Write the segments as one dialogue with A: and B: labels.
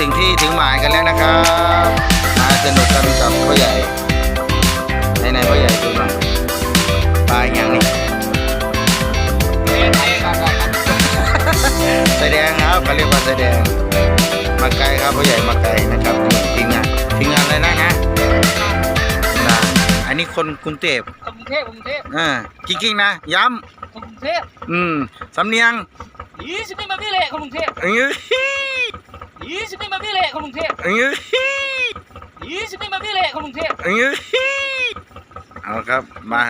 A: ถึงที่ถึงหมายกันแล้วนะครับมาสนุกกันกับพ่อใหญ่ไหนไหนๆพ่อใหญ่ดูหน่อยปลาอย่างนี้แสดงครับเขาเรียกว่าแสดง มาไกลครับพ่อใหญ่มาไกลนะครับทีมงานทีมงานอะไรนะนะนะอันนี้คนกรุงเทพ
B: กรุงเทพกรุงเทพ
A: อ่าจริงๆนะ ย้
B: กรุงเทพำ
A: อืมสำเนียง
B: ยี่สิบปีมาพี่เละกรุงเทพ
A: เอ้ ย
B: ยี่สิบปีมาพี่เละกรุงเทพ
A: เอ้ย
B: ยี่สิบปีมาพี่เละกรุงเทพ
A: เอ้ยเอาครับมา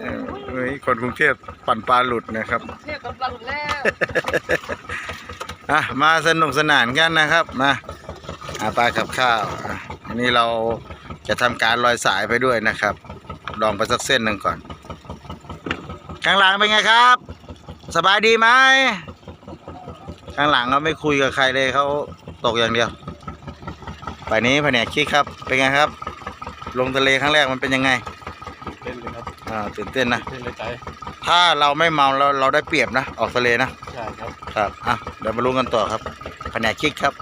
A: เอ่อเฮ้ยคนกรุงเทพปั่นปลาหลุดนะครับ
B: กรุงเทพตำปลาหลุดแล้ว
A: อะมาสนุกสนานกันนะครับมาอาปลากับข้าวอะอันนี้เราจะทำการลอยสายไปด้วยนะครับ ลองไปสักเส้นหนึ่งก่อน ข้างหลังเป็นไงครับ สบายดีไหม ข้างหลังเขาไม่คุยกับใครเลยเขาตกอย่างเดียวไปนี้แผนกคิดครับ เป็นไงครับ ลงทะเลครั้งแรกมันเป็นยังไง
C: เต้นเลยครับ
A: อ่าตื่นเต้นนะ
C: เต้นเลยใจ
A: ถ้าเราไม่เมาเราเราได้เปรียบนะ ออกทะเลนะ
C: ใช่ครับ
A: ครับอะเดี๋ยวมาลุ้นกันต่อครับแผนกกิ๊กครับ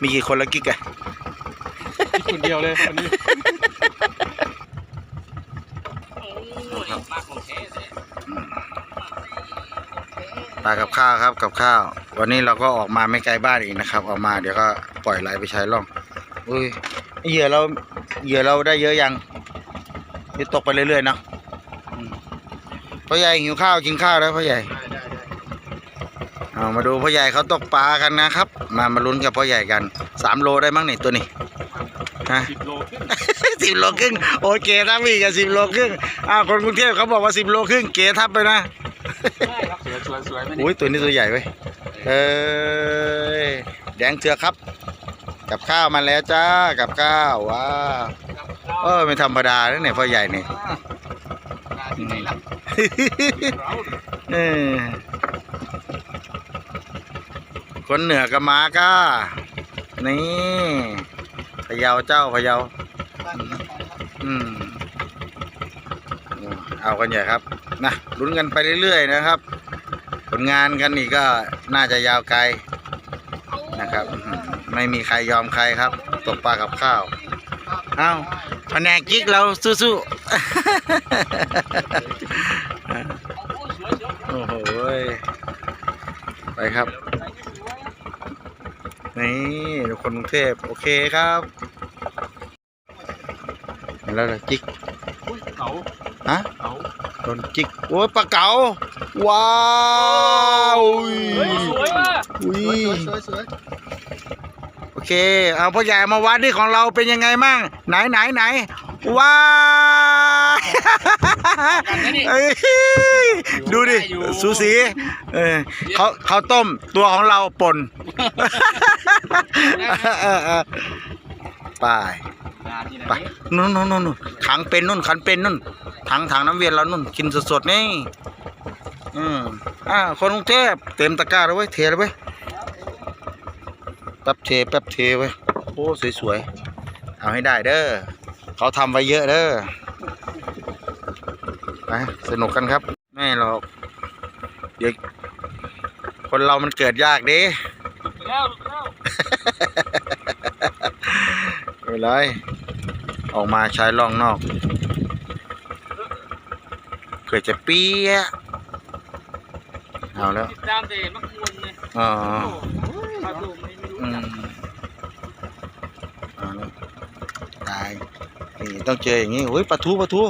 A: มีกี่คนแล้วกิ๊กอะ
C: คิดคนเดียวเลยวันนี้
B: มากกรุงเทพเลย
A: ปลากับข้าวครับกับข้าว วันนี้เราก็ออกมาไม่ไกลบ้านอีกนะครับ ออกมาเดี๋ยวก็ปล่อยไหลไปใช้ร่องอุ้ยเหยื่อเราเหยื่อเราได้เยอะยังเดี๋ยวตกไปเรื่อยๆเนาะอืมพ่อใหญ่หิวข้าวกินข้าวแล้วพ่อใหญ่
C: ได้ได้ได้
A: เอามาดูพ่อใหญ่เขาตกปลากันนะครับ มามาลุ้นกับพ่อใหญ่กันสามโลได้มั้งนี่ตัวนี้ฮะ
C: สิบโลขึ้น
A: สิบโลครึ่งโอเคทับอีกอะสิบโลครึ่งอ้าวคนกรุงเทพเขาบอกว่าสิบโลครึ่งเก๋ทับไปนะ
B: ใช่ครับ
C: สวยสวยสวยไหม
A: อุ้ยตัวนี้ตัวใหญ่เว้ย เอ้ยแดงเถือกครับ กับข้าวมาแล้วจ้า กับข้าวว้าเออไม่ธรรมดานะเนี่ยพ่อใหญ่เนี่ยเออคนเหนือกับมาก้า นี่พะเยาเจ้าพะเยาอืมเอากันใหญ่ครับ นะลุ้นกันไปเรื่อยๆนะครับ ผลงานกันอีกก็ น่าจะยาวไกลนะครับอื้อหือไม่มีใครยอมใครครับ ตกปลากับข้าวเอาแผนกกิ๊กเราสู้ๆโอ้โหยไปครับ นี่ทุกคนกรุงเทพโอเคครับแล้วล่ะจิก
C: อุ้ยเขา
A: ฮะ
C: เขา
A: โดนจิกโอ้ยปลาเก๋า ว้าวอุ้ย
B: เฮ้ยสวยว่ะ
A: อุ้ย
C: สวยสวย
A: โอเค เอาพ่อใหญ่มาวัดนี่ของเราเป็นยังไงมั่งไหนไหนไหนว้าว
B: กันไหมนี่
A: เอ้ยดูดิ
B: ได้อยู่
A: สูสีเออเขาเขาต้มตัวของเราป่นเออเออไป
B: งานที่ไหน
A: ไปนู่นนู่นนู่นนู่นถังเป็นนู่นขันเป็นนู่นถังถังน้ำเวียนเรานู่นกินสดๆนี่ อืมอ่าคนกรุงเทพเต็มตะกร้าแล้วเว้ยเทเลยเว้ยแป๊บเทแป๊บเทเว้ยโอ้สวยๆเอาให้ได้เด้อเขาทำไว้เยอะเด้อไปสนุกกันครับแม่หรอกเดี๋ยวคนเรามันเกิดยากเด้
B: แล้วแล้ว
A: ไม่เป็นไรออกมาใช้ล่องนอก เกิดจะเปี้ย เอาแล้ว
B: ติดตามแต่มักมวนเลย
A: อ๋อ
B: มาดูไม่รู้
A: อื
B: จัก
A: มเอาแล้วตายนี่ต้องเจออย่างนี้โอ้ยปลาทูปลาทู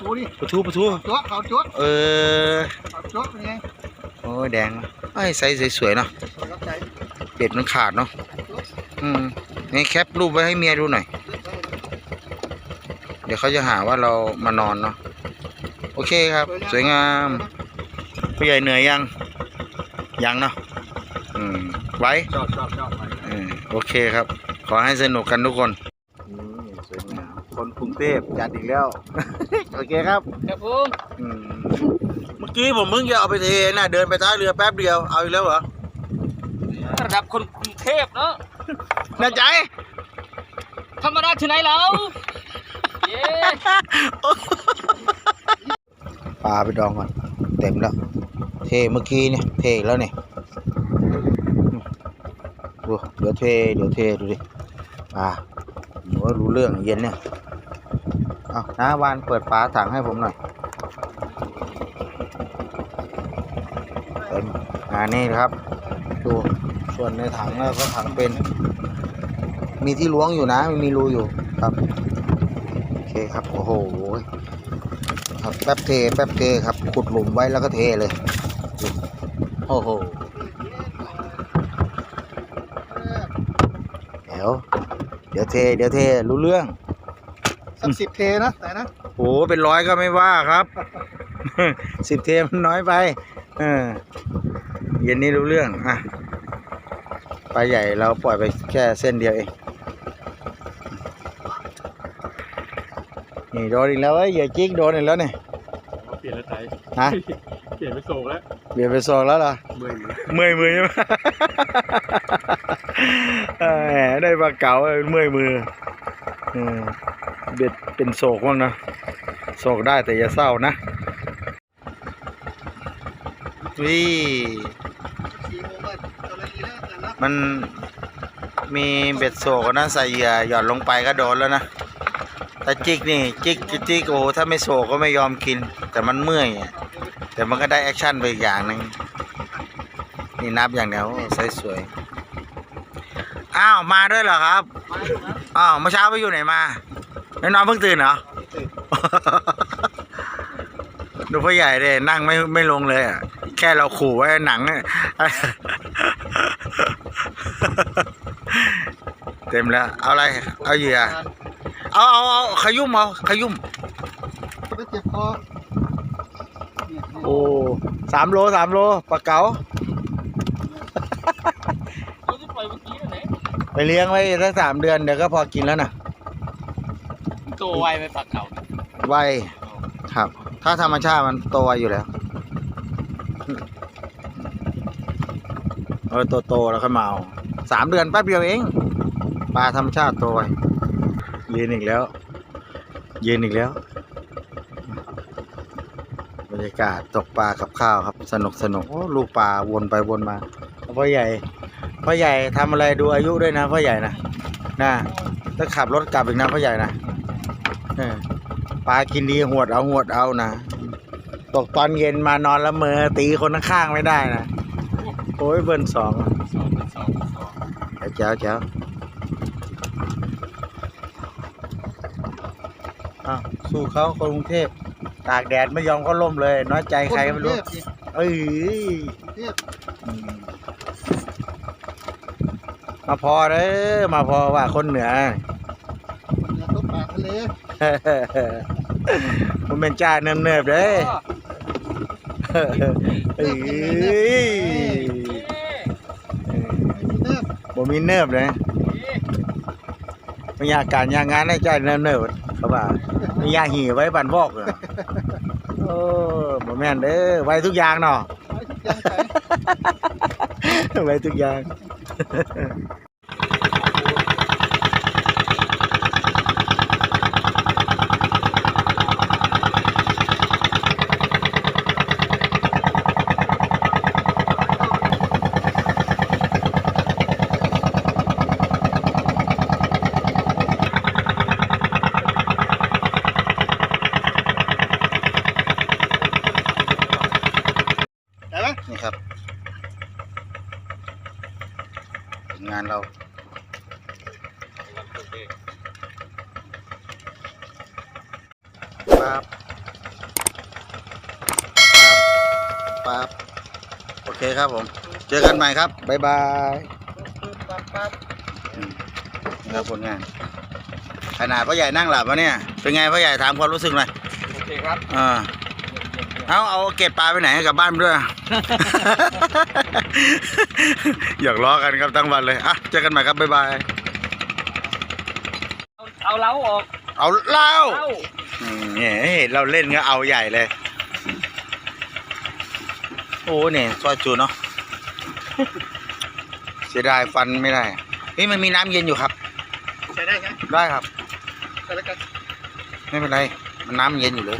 C: ดูดิ
A: ปลาทูปลาทู
C: จ๊วเขาจ๊ว
A: เออ
C: เขาจ๊วเป็นไง
A: โอ้ยแดงไอ้ยใสสวยๆเนาะ
C: สวยรับใจ
A: เป็ดมันขาดเนาะอืมนี่แคปรูปไว้ให้เมียดูหน่อย เดี๋ยวเขาจะหาว่าเรามานอนเนาะโอเคครับ สวยงามผู้ใหญ่เหนื่อยยัง ยังเนาะอืมไว้
B: ชอบชอบชอบไป
A: เออโอเคครับ ขอให้สนุกกันทุกคนสวยงามคนกรุงเทพจัดอีกแล้ว โอเคครับ
B: ครับผม
A: อืมเมื่อกี้ผมเพิ่งจะเอาไปเทนะเดินไปท้ายเรือแป๊บเดียวเอาอีกแล้วเหรอ
B: ระดับคนกรุงเทพเนาะ
A: น่าใจ
B: ธรรมดาที่ไหนแล้วเย้
A: ปลาไปดองก่อน เต็มแล้ว เทเมื่อกี้เนี่ย เทอีกแล้วเนี่ยดูเดี๋ยวเท เดี๋ยวเท ดูดิปลาโอ้รู้เรื่องเย็นเนี่ยเอาน้าวานเปิดฝาถังให้ผมหน่อยเต็มอ่านี่ครับ ดูส่วนในถังแล้วก็ถังเป็น มีที่ล้วงอยู่นะ มีรูอยู่ครับ โอเคครับ โอ้โห แป๊บเทแป๊บเทครับ ขุดหลุมไว้แล้วก็เทเลย โอ้โหเดี๋ยว เดี๋ยวเท เดี๋ยวเท รู้เรื่อง
C: สักสิบเทนะแต่นะ
A: โอ้เป็นร้อยก็ไม่ว่าครับ สิบเทมันน้อยไป เออ เย็นนี้รู้เรื่อง อะ ปลาใหญ่เราปล่อยไปแค่เส้นเดียวเอง นี่โดนอีกแล้วเว้ยเหยื่อจิกโดนอีกแล้วเนี่ย
B: เปลี่ยนแล้วไทย
A: ฮะ
B: เปลี่ยนไปโศกแล้ว
A: เบียดไปสองแล้วเหรอ
B: เมื่อย
A: เมื่อยมือใช่ไหมเออแหมได้ปลาเก๋าเมื่อยมือเออเบ็ดเป็นโศกบ้างนะโศกได้แต่อย่าเศร้านะวิ
C: สี่โมงเลยตอนนี้แล้วแต่นะ
A: มันมีเบ็ดโศกนะใส่เหยื่อหย่อนลงไปก็โดนแล้วนะ แต่จิกนี่จิกจิกโอ้ถ้าไม่โศกก็ไม่ยอมกิน แต่มันเมื่อยแต่มันก็ได้แอคชั่นไปอีกอย่างหนึ่งนี่นับอย่างเดียวใส่สวยอ้าวมาด้วยเหรอครับอ้าวเมื่อเช้าไปอยู่ไหนมาแล้วนอนเพิ่งตื่นเหรอดูพ่อใหญ่เลยนั่งไม่ไม่ลงเลยอะแค่เราขู่ไว้หนังเต็มแล้ว เอาอะไร เอาเหยื่อ เอาเอาเอาขยุ่มเอาขยุ่ม
C: ไปเจ็บคอเนี่ย
A: โอ้สามโลสามโลปลาเก๋า
B: ตัวที่ปล่อยเมื่อกี้ไหน
A: ไปเลี้ยงไว้สักสามเดือนเดี๋ยวก็พอกินแล้วนะ
B: ตัวไวไปปากเก่า
A: ไวครับ ถ้าธรรมชาติมันโตไวอยู่แล้วเออโตโตๆแล้วค่อยมาเอาสามเดือนแป๊บเดียวเองปลาธรรมชาติโตไว ยืนอีกแล้ว ยืนอีกแล้ว บรรยากาศตกปลากับข้าวครับ สนุกสนุกโอ้ลูกปลาวนไปวนมาพ่อใหญ่พ่อใหญ่ทำอะไรดูอายุด้วยนะพ่อใหญ่นะนะถ้าขับรถกลับอีกนะพ่อใหญ่นะเออปลากินดีหวดเอาหวดเอานะตกตอนเย็นมานอนแล้วเมอตีคนข้างๆไม่ได้นะโอ้ยเบิ้ลสอง
B: สองเป็นสองเป็นสอง
A: เจ้าเจ้า อ้าวสู้เขาคนกรุงเทพตากแดดไม่ยอมเขาล่มเลย น้อยใจใครก็ไม่รู้
C: นกงเทพดิ
A: เอ้ย
C: กรุงเทพ
A: อืมมาพอเด้อมาพอว่าคนเหนือ
C: เนี่ยตกปลาทะเล
A: มันเป็นจ้าเนิบๆเด้อเอ้ย
C: ไม่มีเนิบ
A: บ่มีเนิบเลยบรรยากาศยางงานให้จ้าเนิบๆเขาว่า มียาหีไว้บันวอกเหรอโอ้บ่แม่นเด้อไว้ทุกอย่างเนาะ
C: ไว้ทุกอย่างใส่
A: ไว้ทุกอย่าง
C: ได้ไหม
A: นี่ครับผลงานเรา ปั๊บปั๊บปั๊บโอเคครับผม เจอกันใหม่ครับ บ๊ายบายอืมนี่ครับผลงาน ขนาดพ่อใหญ่นั่งหลับวะเนี่ย เป็นไงพ่อใหญ่ถามความรู้สึกหน่อย
B: โอเคครับ
A: อ่า
D: เอาเอาเก็บปลาไปไหนกลับบ้านไปด้วย อยากล้อกันครับทั้งวันเลย อะ เจอกันใหม่ครับ บ๊ายบาย
A: เอาเอาเล้าออก
D: เอาเหล้า
A: เล้า
D: อืมเนี่ยเห็นเราเล่นก็เอาใหญ่เลย โอ้เนี่ยซอยจูเนาะเสียดายฟันไม่ได้นี่มันมีน้ำเย็นอยู่ครับ
C: ใช้ได้ใช่ไหม
D: ได้ครับ
C: ใช้แล้วกัน
D: ไม่เป็นไร มันน้ำเย็นอยู่เลย